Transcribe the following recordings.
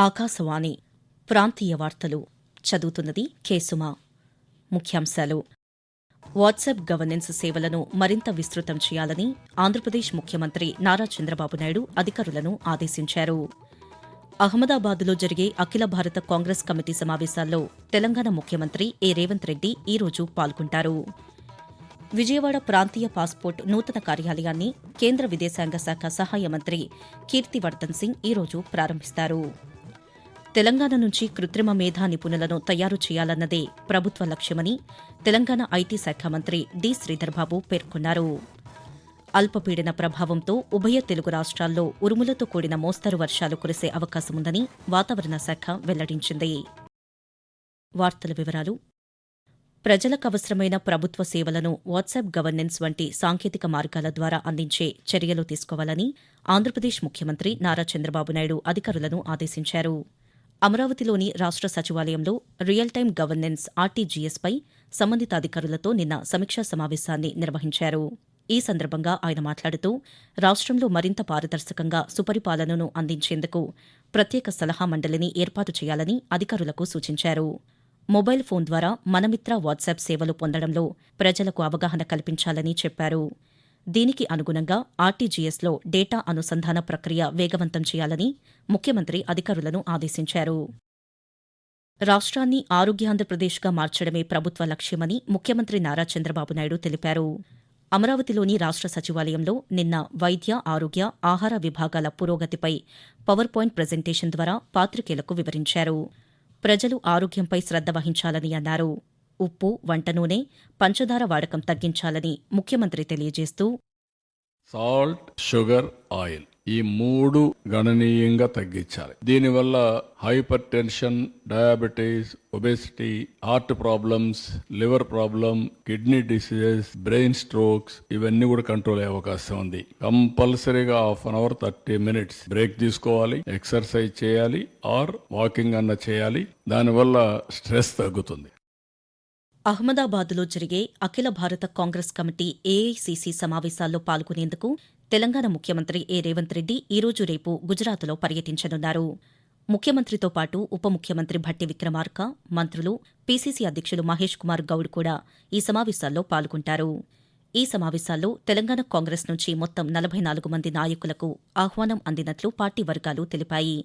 ఆకాశవాణి ప్రాంతీయ వార్తలు చదువుతున్నది కేసుమా ముఖ్యాంశాలు. వాట్సాప్ గవర్నెన్స్ సేవలను మరింత విస్తృతం చేయాలని ఆంధ్రప్రదేశ్ ముఖ్యమంత్రి నారా చంద్రబాబు నాయుడు అధికారులను ఆదేశించారు. అహ్మదాబాద్లో జరిగే అఖిల భారత కాంగ్రెస్ కమిటీ సమావేశాల్లో తెలంగాణ ముఖ్యమంత్రి ఏ. రేవంత్ రెడ్డి ఈరోజు పాల్గొంటారు. విజయవాడ ప్రాంతీయ పాస్పోర్ట్ నూతన కార్యాలయాన్ని కేంద్ర విదేశాంగ శాఖ సహాయ మంత్రి కీర్తివర్ధన్ సింగ్ ఈరోజు ప్రారంభిస్తారు. తెలంగాణ నుంచి కృత్రిమ మేధా నిపుణులను తయారు చేయాలన్నదే ప్రభుత్వ లక్ష్యమని తెలంగాణ ఐటీ శాఖ మంత్రి డి శ్రీధర్బాబు పేర్కొన్నారు. అల్పపీడన ప్రభావంతో ఉభయ తెలుగు రాష్ట్రాల్లో ఉరుములతో కూడిన మోస్తరు వర్షాలు కురిసే అవకాశముందని వాతావరణ శాఖ వెల్లడించింది. వార్తల వివరాలు. ప్రజలకు అవసరమైన ప్రభుత్వ సేవలను వాట్సాప్ గవర్నెన్స్ వంటి సాంకేతిక మార్గాల ద్వారా అందించే చర్యలు తీసుకోవాలని ఆంధ్రప్రదేశ్ ముఖ్యమంత్రి నారా చంద్రబాబు నాయుడు అధికారులను ఆదేశించారు. అమరావతిలోని రాష్ట్ర సచివాలయంలో రియల్ టైం గవర్నెన్స్ ఆర్టీజీఎస్పై సంబంధిత అధికారులతో నిన్న సమీక్షా సమావేశాన్ని నిర్వహించారు. ఈ సందర్భంగా ఆయన మాట్లాడుతూ రాష్ట్రంలో మరింత పారదర్శకంగా సుపరిపాలనను అందించేందుకు ప్రత్యేక సలహా మండలిని ఏర్పాటు చేయాలని అధికారులకు సూచించారు. మొబైల్ ఫోన్ ద్వారా మనమిత్ర వాట్సాప్ సేవలు పొందడంలో ప్రజలకు అవగాహన కల్పించాలని చెప్పారు. దీనికి అనుగుణంగా ఆర్టీజీఎస్లో డేటా అనుసంధాన ప్రక్రియ వేగవంతం చేయాలని ముఖ్యమంత్రి అధికారులను ఆదేశించారు. రాష్ట్రాన్ని ఆరోగ్యాంధ్రప్రదేశ్గా మార్చడమే ప్రభుత్వ లక్ష్యమని ముఖ్యమంత్రి నారా చంద్రబాబు నాయుడు తెలిపారు. అమరావతిలోని రాష్ట్ర సచివాలయంలో నిన్న వైద్య ఆరోగ్య ఆహార విభాగాల పురోగతిపై పవర్ పాయింట్ ప్రజెంటేషన్ ద్వారా పాత్రికేయులకు వివరించారు. ప్రజలు ఆరోగ్యంపై శ్రద్ధ వహించాలని అన్నారు. ఉప్పు వంట నూనె పంచదార వాడకం తగ్గించాలని ముఖ్యమంత్రి తెలియజేస్తూ సాల్ట్ షుగర్ ఆయిల్ ఈ మూడు గణనీయంగా తగ్గించాలి. దీనివల్ల hypertension diabetes obesity heart problems liver problem kidney diseases brain strokes ఇవన్నీ కూడా కంట్రోల్ అయ్యే అవకాశం ఉంది. కంపల్సరీగా half an hour thirty minutes break తీసుకోవాలి ఎక్సర్సైజ్ చేయాలి ఆర్ వాకింగ్ అన్న చేయాలి. దానివల్ల స్ట్రెస్ తగ్గుతుంది. అహ్మదాబాద్లో జరిగే అఖిల భారత కాంగ్రెస్ కమిటీ ఏఐసీసీ సమావేశాల్లో పాల్గొనేందుకు తెలంగాణ ముఖ్యమంత్రి ఏ. రేవంత్ రెడ్డి ఈరోజు రేపు గుజరాత్లో పర్యటించనున్నారు. ముఖ్యమంత్రితో పాటు ఉప ముఖ్యమంత్రి భట్టి విక్రమార్క మంత్రులు పీసీసీ అధ్యక్షులు మహేష్ కుమార్ గౌడ్ కూడా ఈ సమావేశాల్లో పాల్గొంటారు. ఈ సమావేశాల్లో తెలంగాణ కాంగ్రెస్ నుంచి మొత్తం నలభై నాలుగు మంది నాయకులకు ఆహ్వానం అందినట్లు పార్టీ వర్గాలు తెలిపాయి.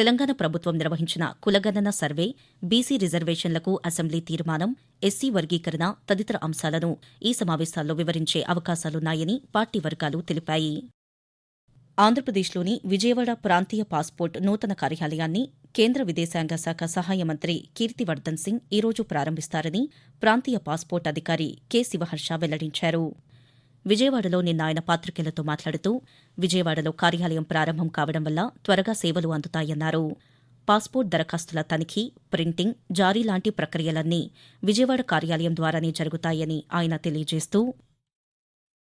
తెలంగాణ ప్రభుత్వం నిర్వహించిన కులగణన సర్వే బీసీ రిజర్వేషన్లకు అసెంబ్లీ తీర్మానం ఎస్సీ వర్గీకరణ తదితర అంశాలను ఈ సమావేశాల్లో వివరించే అవకాశాలున్నాయని పార్టీ వర్గాలు తెలిపాయి. ఆంధ్రప్రదేశ్లోని విజయవాడ ప్రాంతీయ పాస్పోర్ట్ నూతన కార్యాలయాన్ని కేంద్ర విదేశాంగ శాఖ సహాయ మంత్రి కీర్తివర్ధన్ సింగ్ ఈరోజు ప్రారంభిస్తారని ప్రాంతీయ పాస్పోర్ట్ అధికారి కె శివహర్ష వెల్లడించారు. విజయవాడలో నిన్న ఆయన పాత్రికేయులతో మాట్లాడుతూ విజయవాడలో కార్యాలయం ప్రారంభం కావడం వల్ల త్వరగా సేవలు అందుతాయన్నారు. పాస్పోర్ట్ దరఖాస్తుల తనిఖీ ప్రింటింగ్ జారీ లాంటి ప్రక్రియలన్నీ విజయవాడ కార్యాలయం ద్వారానే జరుగుతాయని ఆయన తెలియజేస్తూ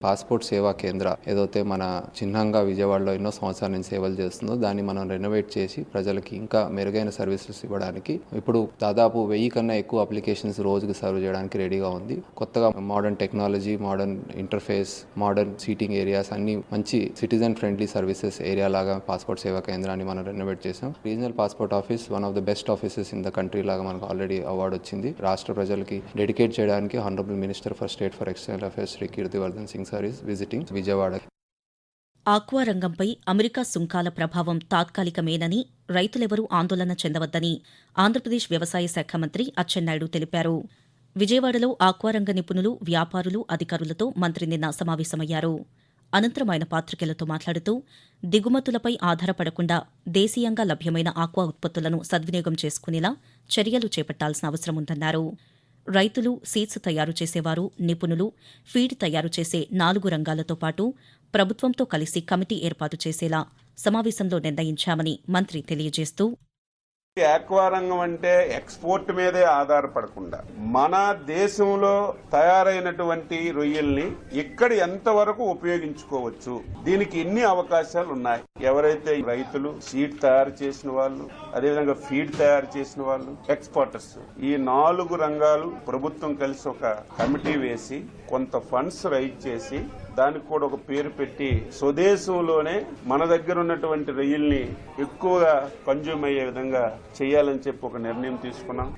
పాస్పోర్ట్ సేవా కేంద్ర ఏదైతే మన చిహ్నంగా విజయవాడలో ఎన్నో సంవత్సరాల నుంచి సేవలు చేస్తుందో దాన్ని మనం రెనోవేట్ చేసి ప్రజలకి ఇంకా మెరుగైన సర్వీసెస్ ఇవ్వడానికి ఇప్పుడు దాదాపు వెయ్యి కన్నా ఎక్కువ అప్లికేషన్స్ రోజుకి సర్వ్ చేయడానికి రెడీగా ఉంది. కొత్తగా modern technology modern interface modern seating areas అన్ని మంచి సిటిజన్ ఫ్రెండ్లీ సర్వీసెస్ ఏరియా లాగా పాస్పోర్ట్ సేవా కేంద్రాన్ని మనం రెనోవేట్ చేసాం regional passport office one of the best offices in the country లాగా మనకు ఆల్రెడీ అవార్డు వచ్చింది. రాష్ట్ర ప్రజలకి డెడికేట్ చేయడానికి honourable minister for state for external affairs Shri Kirtivardhan Singh sir is visiting Vijayawada aqua రంగంపై అమెరికా సుంకాల ప్రభావం తాత్కాలికమేనని రైతులెవరూ ఆందోళన చెందవద్దని ఆంధ్రప్రదేశ్ వ్యవసాయ శాఖ మంత్రి అచ్చెన్నాయుడు తెలిపారు. విజయవాడలో ఆక్వా రంగ నిపుణులు వ్యాపారులు అధికారులతో మంత్రి నిన్న సమావేశమయ్యారు. అనంతరం ఆయన పాత్రికేయులతో మాట్లాడుతూ దిగుమతులపై ఆధారపడకుండా దేశీయంగా లభ్యమైన ఆక్వా ఉత్పత్తులను సద్వినియోగం చేసుకునేలా చర్యలు చేపట్టాల్సిన అవసరం ఉందన్నారు. రైతులు సీడ్స్ తయారు చేసేవారు నిపుణులు ఫీడ్ తయారు చేసే నాలుగు రంగాలతో పాటు ప్రభుత్వంతో కలిసి కమిటీ ఏర్పాటు చేసేలా సమావేశంలో నిర్ణయించామని మంత్రి తెలియజేస్తూ రంగం అంటే ఎక్స్పోర్ట్ మీదే ఆధారపడకుండా మన దేశంలో తయారైనటువంటి రొయ్యల్ని ఇక్కడ ఎంతవరకు ఉపయోగించుకోవచ్చు? దీనికి ఎన్ని అవకాశాలు ఉన్నాయి? ఎవరైతే రైతులు సీడ్ తయారు చేసిన వాళ్ళు అదేవిధంగా ఫీడ్ తయారు చేసిన వాళ్ళు ఎక్స్పోర్టర్స్ ఈ నాలుగు రంగాలు ప్రభుత్వం కలిసి ఒక కమిటీ వేసి కొంత ఫండ్స్ రైజ్ చేసి దానికి కూడా ఒక పేరు పెట్టి స్వదేశంలోనే మన దగ్గర ఉన్నటువంటి రొయ్యల్ని ఎక్కువగా కన్జ్యూమ్ అయ్యే విధంగా చేయాలని చెప్పి ఒక నిర్ణయం తీసుకున్నాం.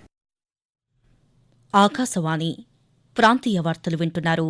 ఆకాశవాణి ప్రాంతీయ వార్తలు వింటున్నారు.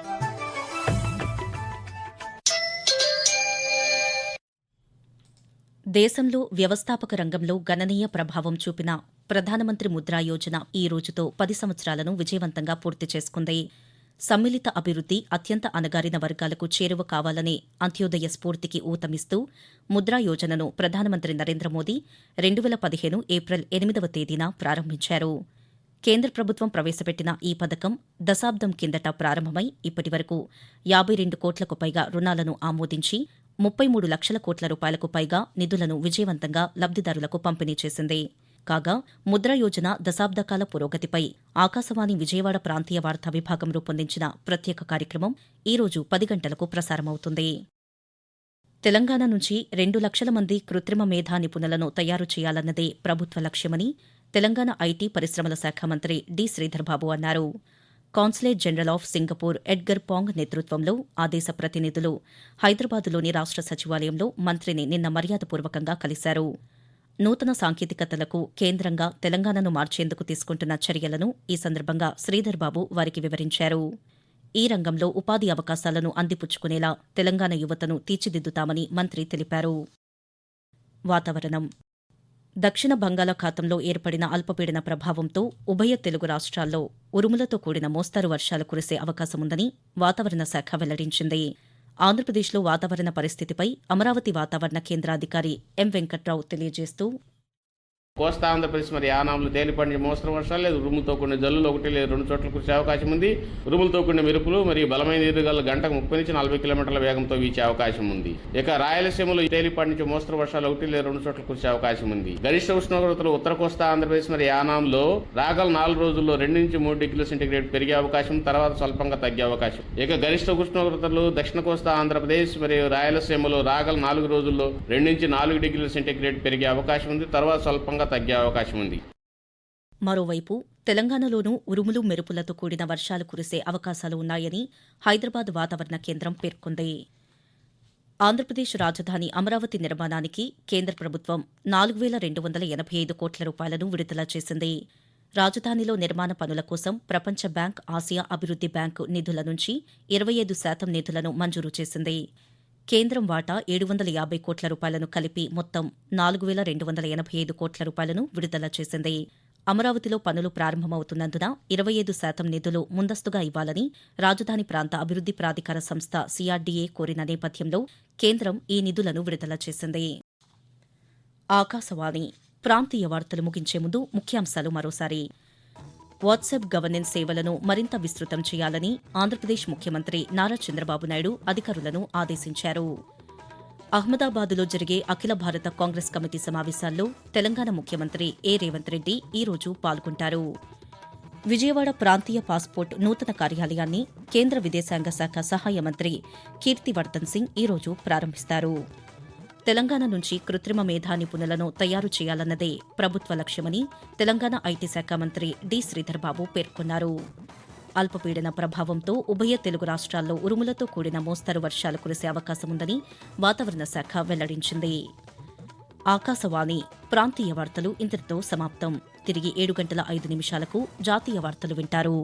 దేశంలో వ్యవస్థాపక రంగంలో గణనీయ ప్రభావం చూపిన ప్రధానమంత్రి ముద్రా యోజన ఈ రోజుతో పది సంవత్సరాలను విజయవంతంగా పూర్తి చేసుకుంది. సమ్మిళిత అభివృద్ది అత్యంత అణగారిన వర్గాలకు చేరువ కావాలనే అంత్యోదయ స్ఫూర్తికి ఊతమిస్తూ ముద్రా యోజనను ప్రధానమంత్రి నరేంద్ర మోదీ రెండు వేల పదిహేను ఏప్రిల్ ఎనిమిదవ తేదీన ప్రారంభించారు. కేంద్ర ప్రభుత్వం ప్రవేశపెట్టిన ఈ పథకం దశాబ్దం కిందట ప్రారంభమై ఇప్పటివరకు యాబై రెండు కోట్లకు పైగా రుణాలను ఆమోదించి ముప్పై మూడు లక్షల కోట్ల రూపాయలకు పైగా నిధులను విజయవంతంగా లబ్దిదారులకు పంపిణీ చేసింది. కాగా ముద్ర యోజన దశాబ్దకాల పురోగతిపై ఆకాశవాణి విజయవాడ ప్రాంతీయ వార్తా విభాగం రూపొందించిన ప్రత్యేక కార్యక్రమం ఈ రోజు పది గంటలకు ప్రసారమవుతుంది. తెలంగాణ నుంచి రెండు లక్షల మంది కృత్రిమ మేధా నిపుణులను తయారు చేయాలన్నదే ప్రభుత్వ లక్ష్యమని తెలంగాణ ఐటీ పరిశ్రమల శాఖ మంత్రి డి. శ్రీధర్బాబు అన్నారు. Consulate general of Singapore Edgar Pang నేతృత్వంలో ఆ దేశ ప్రతినిధులు హైదరాబాదులోని రాష్ట సచివాలయంలో మంత్రిని నిన్న మర్యాదపూర్వకంగా కలిశారు. నూతన సాంకేతికతలకు కేంద్రంగా తెలంగాణను మార్చేందుకు తీసుకుంటున్న చర్యలను ఈ సందర్భంగా శ్రీధర్ బాబు వారికి వివరించారు. ఈ రంగంలో ఉపాధి అవకాశాలను అందిపుచ్చుకునేలా తెలంగాణ యువతను తీర్చిదిద్దుతామని మంత్రి తెలిపారు. వాతావరణం దక్షిణ బంగాళాఖాతంలో ఏర్పడిన అల్పపీడన ప్రభావంతో ఉభయ తెలుగు రాష్ట్రాల్లో ఉరుములతో కూడిన మోస్తారు వర్షాలు కురిసే అవకాశముందని వాతావరణ శాఖ వెల్లడించింది. ఆంధ్రప్రదేశ్లో వాతావరణ పరిస్థితిపై అమరావతి వాతావరణ కేంద్రాధికారి ఎం వెంకట్రావు తెలియజేస్తూ కోస్తా ఆంధ్రప్రదేశ్ మరి యానాంలో తేలిపడిన మోస్తరు వర్షాలు లేదు. ఉరుములతో కూడిన జల్లులు ఒకటి లేదు. రెండు చోట్ల కురిసే అవకాశం ఉంది. ఉరుములతో కూడిన మెరుపులు మరియు బలమైన ఎదురుగల గంటకు ముప్పై నుంచి నలభై కిలోమీటర్ల వేగంతో వీచే అవకాశం ఉంది. ఇక రాయలసీమలో తేలిపాటి నుంచి మోస్తరు వర్షాలు ఒకటి లేదు. రెండు చోట్ల కురిసే అవకాశం ఉంది. గరిష్ట ఉష్ణోగ్రతలు ఉత్తర కోస్తా ఆంధ్రప్రదేశ్ మరి యానాంలో రాగల నాలుగు రోజుల్లో రెండు నుంచి మూడు డిగ్రీల సెంటీగ్రేడ్ పెరిగే అవకాశం తర్వాత స్వల్పంగా తగ్గే అవకాశం ఇక గరిష్ట ఉష్ణోగ్రతలు దక్షిణ కోస్తా ఆంధ్రప్రదేశ్ మరియు రాయలసీమలో రాగల నాలుగు రోజుల్లో రెండు నుంచి నాలుగు డిగ్రీల సెంటీగ్రేడ్ పెరిగే అవకాశం ఉంది. తర్వాత స్వల్పంగా తగ్గే అవకాశం ఉంది. మరోవైపు తెలంగాణలోనూ ఉరుములు మెరుపులతో కూడిన వర్షాలు కురిసే అవకాశాలు ఉన్నాయని హైదరాబాద్ వాతావరణ కేంద్రం పేర్కొంది. ఆంధ్రప్రదేశ్ రాజధాని అమరావతి నిర్మాణానికి కేంద్ర ప్రభుత్వం నాలుగు వేల రెండు వందల ఎనభై ఐదు కోట్ల రూపాయలను విడుదల చేసింది. రాజధానిలో నిర్మాణ పనుల కోసం ప్రపంచ బ్యాంక్ ఆసియా అభివృద్ది బ్యాంకు నిధుల నుంచి ఇరవై ఐదు శాతం నిధులను మంజూరు చేసింది. కేంద్రం వాటా ఏడు వందల యాభై కోట్ల రూపాయలను కలిపి మొత్తం నాలుగు వేల రెండు వందల ఎనభై ఐదు కోట్ల రూపాయలను విడుదల చేసింది. అమరావతిలో పనులు ప్రారంభమవుతున్నందున ఇరవై ఐదు శాతం నిధులు ముందస్తుగా ఇవ్వాలని రాజధాని ప్రాంత అభివృద్ది ప్రాధికార సంస్థ సిఆర్డీఏ కోరిన నేపథ్యంలో కేంద్రం ఈ నిధులను విడుదల చేసింది. ఆకాశవాణి ప్రాంతీయ వార్తలు ముగించే ముందు ముఖ్యాంశాలు మరోసారి. వాట్సాప్ గవర్నెన్స్ సేవలను మరింత విస్తృతం చేయాలని ఆంధ్రప్రదేశ్ ముఖ్యమంత్రి నారా చంద్రబాబు నాయుడు అధికారులను ఆదేశించారు. అహ్మదాబాద్లో జరిగే అఖిల భారత కాంగ్రెస్ కమిటీ సమావేశాల్లో తెలంగాణ ముఖ్యమంత్రి ఏ రేవంత్ రెడ్డి ఈరోజు పాల్గొంటారు. విజయవాడ ప్రాంతీయ పాస్పోర్ట్ నూతన కార్యాలయాన్ని కేంద్ర విదేశాంగ శాఖ సహాయ మంత్రి కీర్తివర్ధన్ సింగ్ ఈ రోజు ప్రారంభిస్తారు. తెలంగాణ నుంచి కృత్రిమ మేధా నిపుణులను తయారు చేయాలన్నదే ప్రభుత్వ లక్ష్యమని తెలంగాణ ఐటీ శాఖ మంత్రి డి శ్రీధర్బాబు పేర్కొన్నారు. అల్పపీడన ప్రభావంతో ఉభయ తెలుగు రాష్ట్రాల్లో ఉరుములతో కూడిన మోస్తరు వర్షాలు కురిసే అవకాశముందని వాతావరణ శాఖ వెల్లడించింది. ఆకాశవాణి ప్రాంతీయ వార్తలు ఇంతటితో సమాప్తం. తిరిగి ఏడు గంటల ఐదు నిమిషాలకు జాతీయ వార్తలు వింటారు.